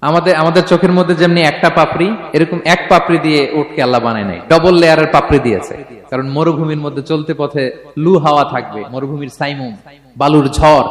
আমাদের আমাদের চোখের মধ্যে যেমনি একটা পাপড়ি, এরকম এক পাপড়ি দিয়ে উটকে আল্লাহ বানায় নাই। ডবল লেয়ারের পাপড়ি দিয়েছে। কারণ মরুভূমির মধ্যে চলতে পথে লু হাওয়া থাকবে, মরুভূমির সাইমুম, বালুর ঝড়।